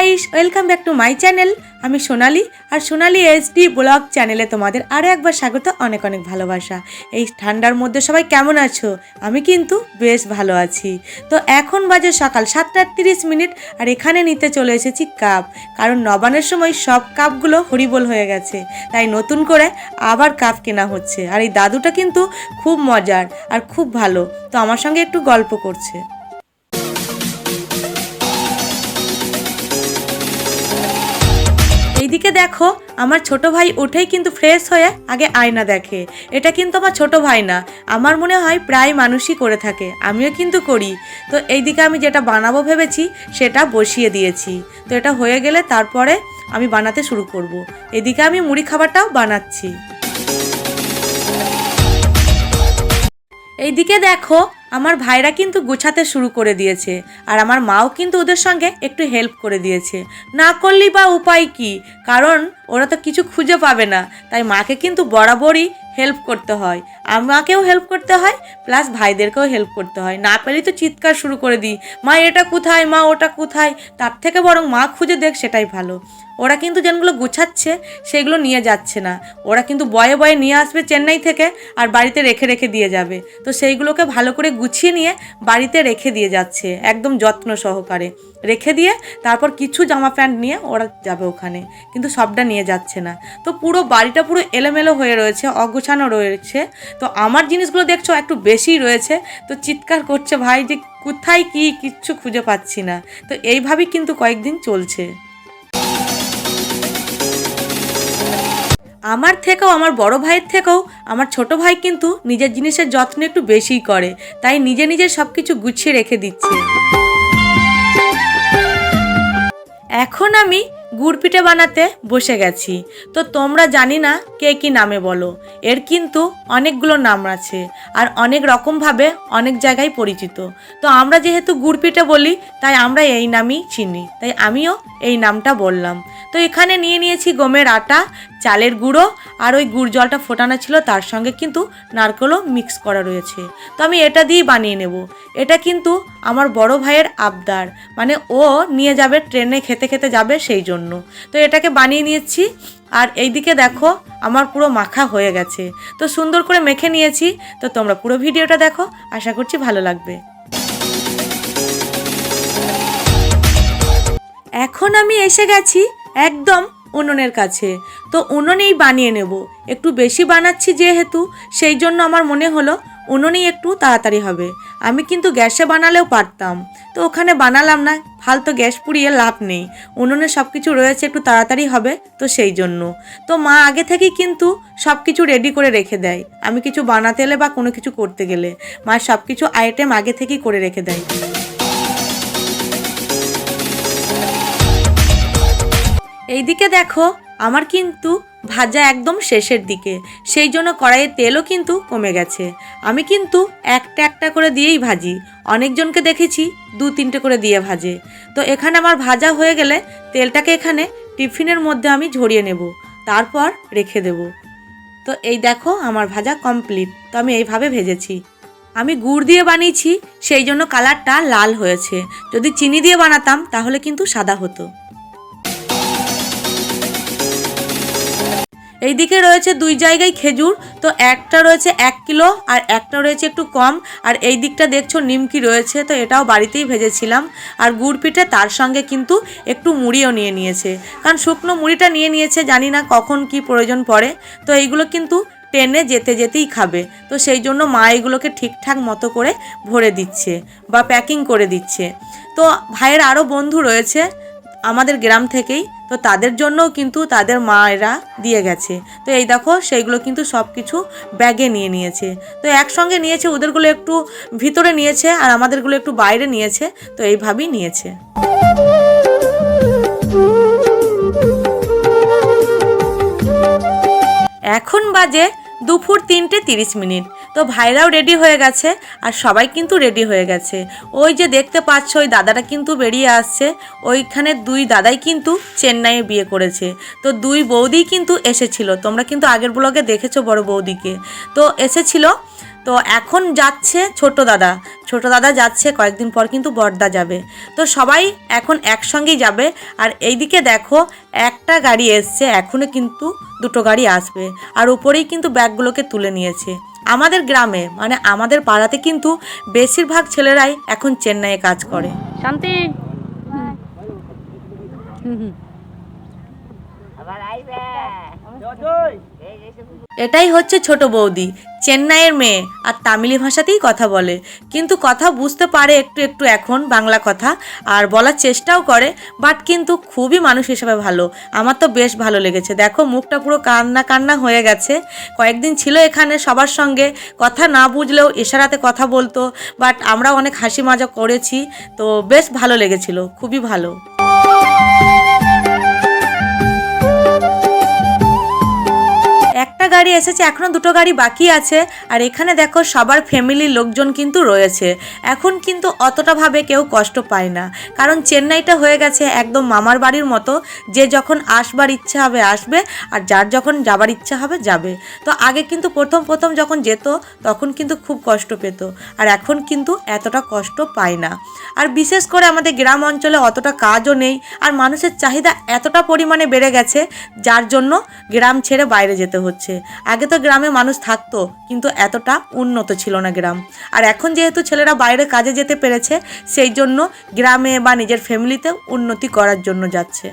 Guys welcome back to my channel আমি সোনালি, আর সোনালি HD blog চ্যানেলে তোমাদের আরও একবার স্বাগত, অনেক অনেক ভালোবাসা। এই ঠান্ডার মধ্যে সবাই কেমন আছো? আমি কিন্তু বেশ ভালো আছি। তো এখন বাজে সকাল সাতটা তিরিশ মিনিট, আর এখানে নিতে চলে এসেছি কাপ কারণ নবানের সময় সব কাপগুলো হরিবোল হয়ে গেছে। তাই নতুন করে আবার কাপ কেনা হচ্ছে। আর এই দাদুটা কিন্তু খুব মজার, আর খুব ভালো। তো আমার সঙ্গে একটু গল্প করছে। এইদিকে দেখো, আমার ছোট ভাই উঠেই কিন্তু ফ্রেশ হয়ে আগে আয়না দেখে। এটা কিন্তু আমার ছোট ভাই না, আমার মনে হয় প্রায় মানুষই করে থাকে, আমিও কিন্তু করি। তো এইদিকে আমি যেটা বানাবো ভেবেছি, সেটা বসিয়ে দিয়েছি। তো এটা হয়ে গেলে তারপরে আমি বানাতে শুরু করব। এদিকে আমি মুড়ি খাবারটাও বানাচ্ছি। এইদিকে দেখো আমার ভাইরা কিন্তু গোছাতে শুরু করে দিয়েছে, আর আমার মাও কিন্তু ওদের সঙ্গে একটু হেল্প করে দিয়েছে। না করলি বা উপায় কি? কারণ ওরা তো কিছু খুঁজে পাবে না, তাই মাকে কিন্তু বরাবরই হেল্প করতে হয়। আমাকেও হেল্প করতে হয় প্লাস ভাইদেরকেও হেল্প করতে হয়। না পেলেই তো চিৎকার শুরু করে দিই, মা, এটা কোথায়? মা, ওটা কোথায়? তার থেকে বরং মা খুঁজে দেখ সেটাই ভালো। ওরা কিন্তু যেগুলো গুছাচ্ছে, সেগুলো নিয়ে যাচ্ছে না। ওরা কিন্তু বয়ে বয়ে নিয়ে আসবে চেন্নাই থেকে আর বাড়িতে রেখে রেখে দিয়ে যাবে। তো সেইগুলোকে ভালো করে গুছিয়ে নিয়ে বাড়িতে রেখে দিয়ে যাচ্ছে, একদম যত্ন সহকারে। রেখে দিয়ে তারপর কিছু জামা প্যান্ট নিয়ে ওরা যাবে ওখানে, কিন্তু সবটা নিয়ে যাচ্ছে না। তো পুরো বাড়িটা পুরো এলোমেলো হয়ে রয়েছে অগোছানো রয়েছে। তো আমার জিনিসগুলো দেখছ একটু বেশি রয়েছে। তো চিৎকার করছে ভাই যে কোথায় কি কিচ্ছু খুঁজে পাচ্ছি না। তো এইভাবেই কিন্তু কয়েকদিন চলছে। আমার থেকেও, আমার বড় ভাইয়ের থেকেও, আমার ছোট ভাই কিন্তু নিজের জিনিসের যত্ন একটু বেশিই করে। তাই নিজে নিজে সব কিছু গুছিয়ে রেখে দিচ্ছে। এখন আমি গুড় পিঠে বানাতে বসে গেছি। তো তোমরা জানি না কে কি নামে বলো। এর কিন্তু অনেকগুলো নাম আছে আর অনেক রকমভাবে অনেক জায়গায় পরিচিত। তো আমরা যেহেতু গুড়পিঠে বলি, তাই আমরা এই নামই চিনি। তাই আমিও এই নামটা বললাম। তো এখানে নিয়ে নিয়েছি গমের আটা চালের গুঁড়ো আর ওই গুড় জলটা ফোটানো ছিল তার সঙ্গে কিন্তু নারকেলও মিক্স করা রয়েছে। তো আমি এটা দিয়েই বানিয়ে নেব। এটা কিন্তু আমার বড় ভাইয়ের আবদার। মানে ও নিয়ে যাবে, ট্রেনে খেতে খেতে যাবে সেই জন্য। তো এটাকে বানিয়ে নিয়েছি আর এইদিকে দেখো আমার পুরো মাখা হয়ে গেছে। তো সুন্দর করে মেখে নিয়েছি। তো তোমরা পুরো ভিডিওটা দেখো। আশা করছি ভালো লাগবে। এখন আমি এসে গেছি একদম উনুনের কাছে। তো উনুনেই বানিয়ে নেব। একটু বেশি বানাচ্ছি যেহেতু, সেই জন্য আমার মনে হলো উনুনেই একটু তাড়াতাড়ি হবে। আমি কিন্তু গ্যাসে বানালেও পারতাম। তো ওখানে বানালাম না, ফালতো গ্যাস পুড়িয়ে লাভ নেই। উনুনে সব কিছু রয়েছে, একটু তাড়াতাড়ি হবে তো সেই জন্য। তো মা আগে থেকেই কিন্তু সব কিছু রেডি করে রেখে দেয়। আমি কিছু বানাতে এলে বা কোনো কিছু করতে গেলে, মা সব কিছু আইটেম আগে থেকেই করে রেখে দেয়। এইদিকে দেখো, আমার কিন্তু ভাজা একদম শেষের দিকে। সেই জন্য কড়াইয়ের তেলও কিন্তু কমে গেছে। আমি কিন্তু একটা একটা করে দিয়েই ভাজি। অনেকজনকে দেখেছি দু তিনটে করে দিয়ে ভাজে। তো এখানে আমার ভাজা হয়ে গেলে তেলটাকে এখানে টিফিনের মধ্যে আমি ঝরিয়ে নেব। তারপর রেখে দেব। তো এই দেখো, আমার ভাজা কমপ্লিট। তো আমি এইভাবে ভেজেছি। আমি গুড় দিয়ে বানিয়েছি, সেই জন্য কালারটা লাল হয়েছে। যদি চিনি দিয়ে বানাতাম, তাহলে কিন্তু সাদা হতো। এইদিকে রয়েছে দুই জায়গায় খেজুর, তো একটা রয়েছে এক কিলো আর একটা রয়েছে একটু কম। আর এই দিকটা দেখছ নিমকি রয়েছে, তো এটাও বাড়িতেই ভেজেছিলাম। আর গুড় পিঠে তার সঙ্গে কিন্তু একটু মুড়িও নিয়ে নিয়েছে। কারণ শুকনো মুড়িটা নিয়ে নিয়েছে, জানি না কখন কি প্রয়োজন পড়ে। তো এইগুলো কিন্তু ট্রেনে যেতে যেতেই খাবে। তো সেই জন্য মা এগুলোকে ঠিকঠাক মতো করে ভরে দিচ্ছে বা প্যাকিং করে দিচ্ছে। তো ভাইয়ের আরও বন্ধু রয়েছে আমাদের গ্রাম থেকেই, তো তাদের জন্যও কিন্তু তাদের মায়েরা দিয়ে গেছে। তো এই দেখো, সেইগুলো কিন্তু সব কিছু ব্যাগে নিয়ে নিয়েছে। তো একসঙ্গে নিয়েছে, ওদেরগুলো একটু ভিতরে নিয়েছে আর আমাদেরগুলো একটু বাইরে নিয়েছে, তো এইভাবেই নিয়েছে। এখন বাজে দুপুর তিনটে তিরিশ মিনিট। তো ভাইরাও রেডি হয়ে গেছে আর সবাই কিন্তু রেডি হয়ে গেছে। ওই যে দেখতে পাচ্ছ, ওই দাদাটা কিন্তু বেরিয়ে আসছে। ওইখানে দুই দাদাই কিন্তু চেন্নাইয়ে বিয়ে করেছে। তো দুই বৌদি কিন্তু এসেছিল। তোমরা কিন্তু আগের ব্লগে দেখেছ বড় বৌদিকে। তো এসেছিল। তো এখন যাচ্ছে ছোট দাদা। ছোট দাদা যাচ্ছে, কয়েকদিন পর কিন্তু বর্দা যাবে। তো সবাই এখন একসঙ্গেই যাবে। আর এইদিকে দেখো, একটা গাড়ি এসছে, এখনও কিন্তু দুটো গাড়ি আসবে। আর উপরেই কিন্তু ব্যাগগুলোকে তুলে নিয়েছে। আমাদের গ্রামে মানে আমাদের পাড়াতে কিন্তু বেশিরভাগ ছেলেরাই এখন চেন্নাইয়ে কাজ করে। শান্তি। এটাই হচ্ছে ছোট বৌদি, চেন্নাইয়ের মেয়ে, আর তামিলি ভাষাতেই কথা বলে। কিন্তু কথা বুঝতে পারে একটু একটু এখন বাংলা কথা, আর বলার চেষ্টাও করে বাট কিন্তু খুবই মানুষ হিসেবে ভালো। আমার তো বেশ ভালো লেগেছে। দেখো, মুখটা পুরো কান্না কান্না হয়ে গেছে। কয়েকদিন ছিল এখানে সবার সঙ্গে, কথা না বুঝলেও ইশারাতে কথা বলতো বাট আমরা অনেক হাসি মজা করেছি, তো বেশ ভালো লেগেছিল, খুবই ভালো। গাড়ি এসেছে, এখনও দুটো গাড়ি বাকি আছে। আর এখানে দেখো সবার ফ্যামিলির লোকজন কিন্তু রয়েছে। এখন কিন্তু অতটা ভাবে কেউ কষ্ট পায় না। কারণ চেন্নাইটা হয়ে গেছে একদম মামার বাড়ির মতো, যে যখন আসবার ইচ্ছা হবে আসবে, আর যার যখন যাবার ইচ্ছা হবে যাবে। তো আগে কিন্তু প্রথম প্রথম যখন যেত, তখন কিন্তু খুব কষ্ট পেত। আর এখন কিন্তু এতটা কষ্ট পায় না। আর বিশেষ করে আমাদের গ্রাম অঞ্চলে অতটা কাজও নেই, আর মানুষের চাহিদা এতটা পরিমাণে বেড়ে গেছে, যার জন্য গ্রাম ছেড়ে বাইরে যেতে হচ্ছে। আগে তো গ্রামে মানুষ থাকতো, কিন্তু এতটা উন্নত ছিল না গ্রাম। আর এখন যেহেতু ছেলেরা বাইরে কাজে যেতে পেরেছে, সেই জন্য গ্রামে বা নিজের ফ্যামিলিতে উন্নতি করার জন্য যাচ্ছে।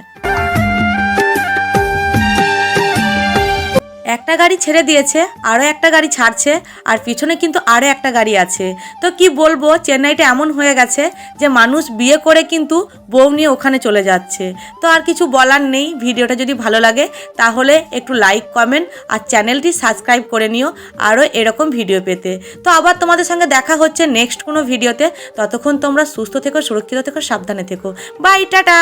একটা গাড়ি ছেড়ে দিয়েছে, আরও একটা গাড়ি ছাড়ছে, আর পিছনে কিন্তু আরও একটা গাড়ি আছে। তো কি বলব, চেন্নাইটা এমন হয়ে গেছে যে মানুষ বিয়ে করে কিন্তু বউ নিয়ে ওখানে চলে যাচ্ছে। তো আর কিছু বলার নেই, ভিডিওটা যদি ভালো লাগে তাহলে একটু লাইক, কমেন্ট আর চ্যানেলটি সাবস্ক্রাইব করে নিও, আরও এরকম ভিডিও পেতে। তো আবার তোমাদের সঙ্গে দেখা হচ্ছে নেক্সট কোনো ভিডিওতে। ততক্ষণ তোমরা সুস্থ থেকো, সুরক্ষিত থেকো, সাবধানে থেকো। Bye, tata!